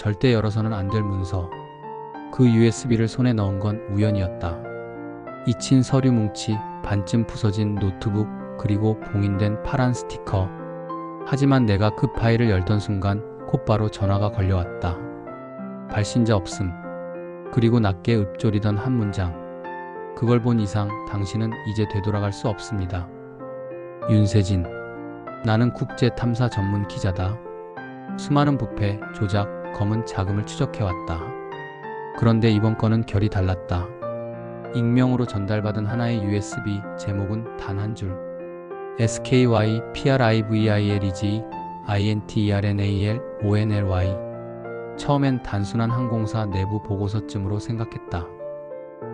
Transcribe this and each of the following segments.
절대 열어서는 안 될 문서. 그 USB를 손에 넣은 건 우연이었다. 잊힌 서류 뭉치, 반쯤 부서진 노트북, 그리고 봉인된 파란 스티커. 하지만 내가 그 파일을 열던 순간 곧바로 전화가 걸려왔다. 발신자 없음. 그리고 낮게 읊조리던 한 문장. 그걸 본 이상 당신은 이제 되돌아갈 수 없습니다. 윤세진. 나는 국제 탐사 전문 기자다. 수많은 부패, 조작, 검은 자금을 추적해왔다. 그런데 이번 건은 결이 달랐다. 익명으로 전달받은 하나의 USB 제목은 단 한 줄. SKY PRIVILEG INTERNAL ONLY. 처음엔 단순한 항공사 내부 보고서쯤으로 생각했다.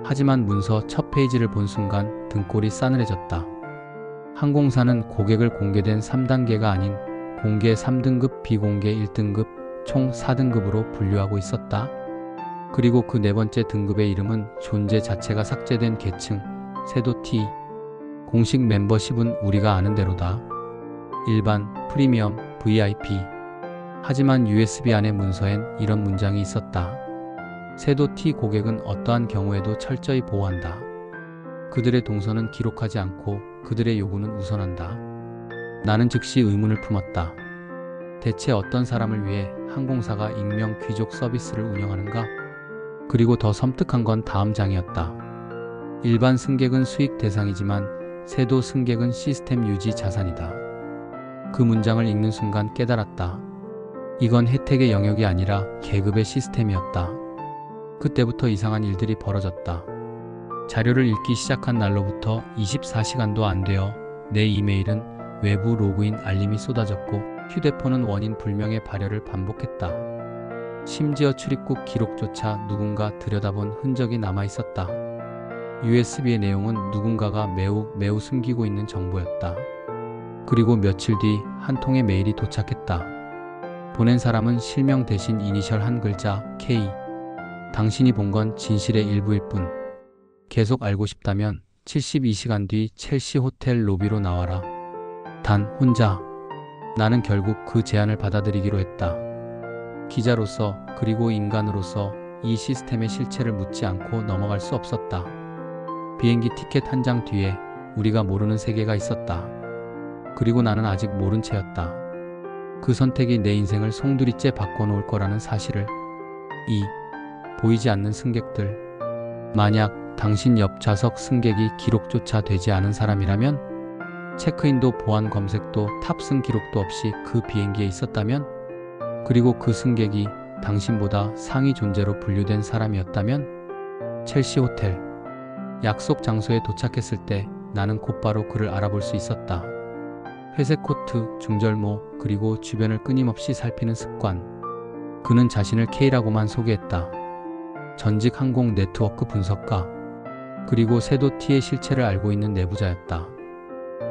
하지만 문서 첫 페이지를 본 순간 등골이 싸늘해졌다. 항공사는 고객을 공개된 3단계가 아닌 공개 3등급, 비공개 1등급, 총 4등급으로 분류하고 있었다. 그리고 그 네 번째 등급의 이름은 존재 자체가 삭제된 계층, 세도 T. 공식 멤버십은 우리가 아는 대로다. 일반, 프리미엄, VIP. 하지만 USB 안의 문서엔 이런 문장이 있었다. 세도 T 고객은 어떠한 경우에도 철저히 보호한다. 그들의 동선은 기록하지 않고 그들의 요구는 우선한다. 나는 즉시 의문을 품었다. 대체 어떤 사람을 위해 항공사가 익명 귀족 서비스를 운영하는가? 그리고 더 섬뜩한 건 다음 장이었다. 일반 승객은 수익 대상이지만 세도 승객은 시스템 유지 자산이다. 그 문장을 읽는 순간 깨달았다. 이건 혜택의 영역이 아니라 계급의 시스템이었다. 그때부터 이상한 일들이 벌어졌다. 자료를 읽기 시작한 날로부터 24시간도 안 되어 내 이메일은 외부 로그인 알림이 쏟아졌고 휴대폰은 원인 불명의 발열을 반복했다. 심지어 출입국 기록조차 누군가 들여다본 흔적이 남아 있었다. USB의 내용은 누군가가 매우 매우 숨기고 있는 정보였다. 그리고 며칠 뒤 한 통의 메일이 도착했다. 보낸 사람은 실명 대신 이니셜 한 글자 K. 당신이 본 건 진실의 일부일 뿐. 계속 알고 싶다면 72시간 뒤 첼시 호텔 로비로 나와라. 단 혼자. 나는 결국 그 제안을 받아들이기로 했다. 기자로서 그리고 인간으로서 이 시스템의 실체를 묻지 않고 넘어갈 수 없었다. 비행기 티켓 한 장 뒤에 우리가 모르는 세계가 있었다. 그리고 나는 아직 모른 채였다. 그 선택이 내 인생을 송두리째 바꿔놓을 거라는 사실을. 이 보이지 않는 승객들. 만약 당신 옆 좌석 승객이 기록조차 되지 않은 사람이라면 체크인도 보안 검색도 탑승 기록도 없이 그 비행기에 있었다면 그리고 그 승객이 당신보다 상위 존재로 분류된 사람이었다면 첼시 호텔 약속 장소에 도착했을 때 나는 곧바로 그를 알아볼 수 있었다. 회색 코트, 중절모, 그리고 주변을 끊임없이 살피는 습관. 그는 자신을 K라고만 소개했다. 전직 항공 네트워크 분석가. 그리고 세도 T의 실체를 알고 있는 내부자였다.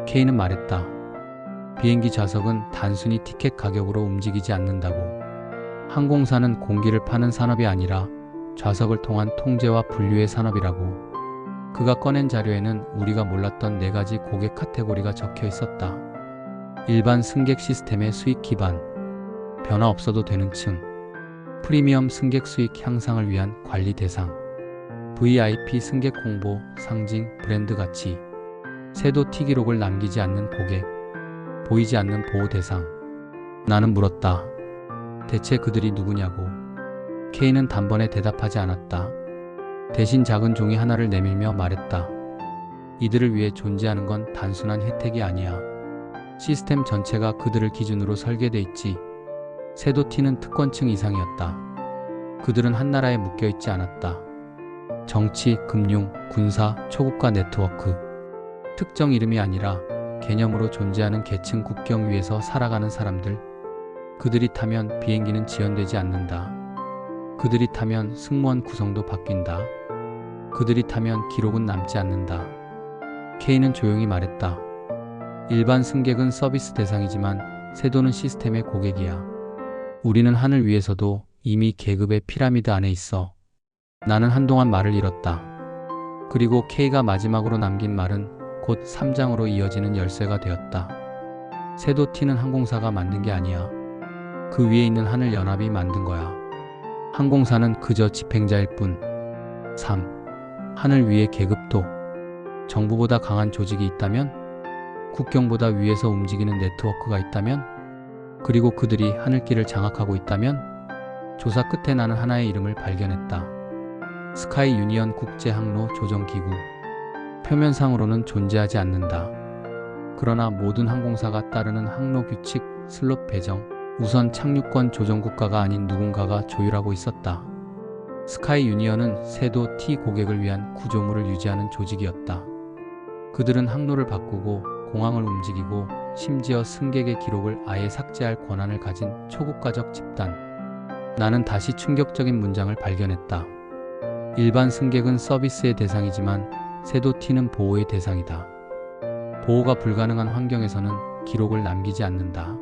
K는 말했다. 비행기 좌석은 단순히 티켓 가격으로 움직이지 않는다고. 항공사는 공기를 파는 산업이 아니라 좌석을 통한 통제와 분류의 산업이라고. 그가 꺼낸 자료에는 우리가 몰랐던 네 가지 고객 카테고리가 적혀 있었다. 일반 승객 시스템의 수익 기반, 변화 없어도 되는 층, 프리미엄 승객 수익 향상을 위한 관리 대상, VIP 승객 홍보, 상징, 브랜드 가치, 세도 T 기록을 남기지 않는 고객, 보이지 않는 보호 대상. 나는 물었다. 대체 그들이 누구냐고. K는 단번에 대답하지 않았다. 대신 작은 종이 하나를 내밀며 말했다. 이들을 위해 존재하는 건 단순한 혜택이 아니야. 시스템 전체가 그들을 기준으로 설계돼 있지. 세도 T는 특권층 이상이었다. 그들은 한 나라에 묶여 있지 않았다. 정치, 금융, 군사, 초국가 네트워크. 특정 이름이 아니라 개념으로 존재하는 계층 국경 위에서 살아가는 사람들. 그들이 타면 비행기는 지연되지 않는다. 그들이 타면 승무원 구성도 바뀐다. 그들이 타면 기록은 남지 않는다. K는 조용히 말했다. 일반 승객은 서비스 대상이지만 세도는 시스템의 고객이야. 우리는 하늘 위에서도 이미 계급의 피라미드 안에 있어. 나는 한동안 말을 잃었다. 그리고 K가 마지막으로 남긴 말은 곧 3장으로 이어지는 열쇠가 되었다. 세도 T는 항공사가 만든 게 아니야. 그 위에 있는 하늘 연합이 만든 거야. 항공사는 그저 집행자일 뿐. 3. 하늘 위의 계급도. 정부보다 강한 조직이 있다면? 국경보다 위에서 움직이는 네트워크가 있다면? 그리고 그들이 하늘길을 장악하고 있다면? 조사 끝에 나는 하나의 이름을 발견했다. 스카이 유니언 국제 항로 조정기구. 표면상으로는 존재하지 않는다. 그러나 모든 항공사가 따르는 항로 규칙, 슬롯 배정, 우선 착륙권 조정 국가가 아닌 누군가가 조율하고 있었다. 스카이 유니언은 세도 T 고객을 위한 구조물을 유지하는 조직이었다. 그들은 항로를 바꾸고 공항을 움직이고 심지어 승객의 기록을 아예 삭제할 권한을 가진 초국가적 집단. 나는 다시 충격적인 문장을 발견했다. 일반 승객은 서비스의 대상이지만 세도 T는 보호의 대상이다. 보호가 불가능한 환경에서는 기록을 남기지 않는다.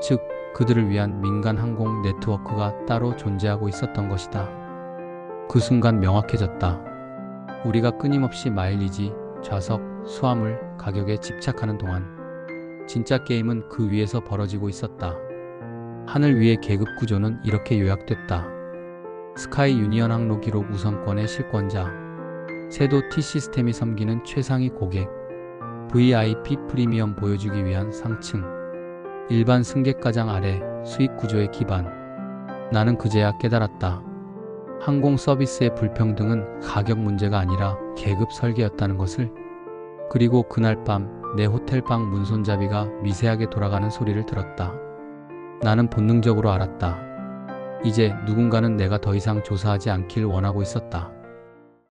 즉, 그들을 위한 민간 항공 네트워크가 따로 존재하고 있었던 것이다. 그 순간 명확해졌다. 우리가 끊임없이 마일리지, 좌석, 수화물, 가격에 집착하는 동안 진짜 게임은 그 위에서 벌어지고 있었다. 하늘 위의 계급 구조는 이렇게 요약됐다. 스카이 유니언 항로 기록 우선권의 실권자, 세도 T 시스템이 섬기는 최상위 고객, VIP 프리미엄 보여주기 위한 상층, 일반 승객 가장 아래 수익 구조의 기반. 나는 그제야 깨달았다. 항공 서비스의 불평등은 가격 문제가 아니라 계급 설계였다는 것을. 그리고 그날 밤 내 호텔 방 문손잡이가 미세하게 돌아가는 소리를 들었다. 나는 본능적으로 알았다. 이제 누군가는 내가 더 이상 조사하지 않길 원하고 있었다.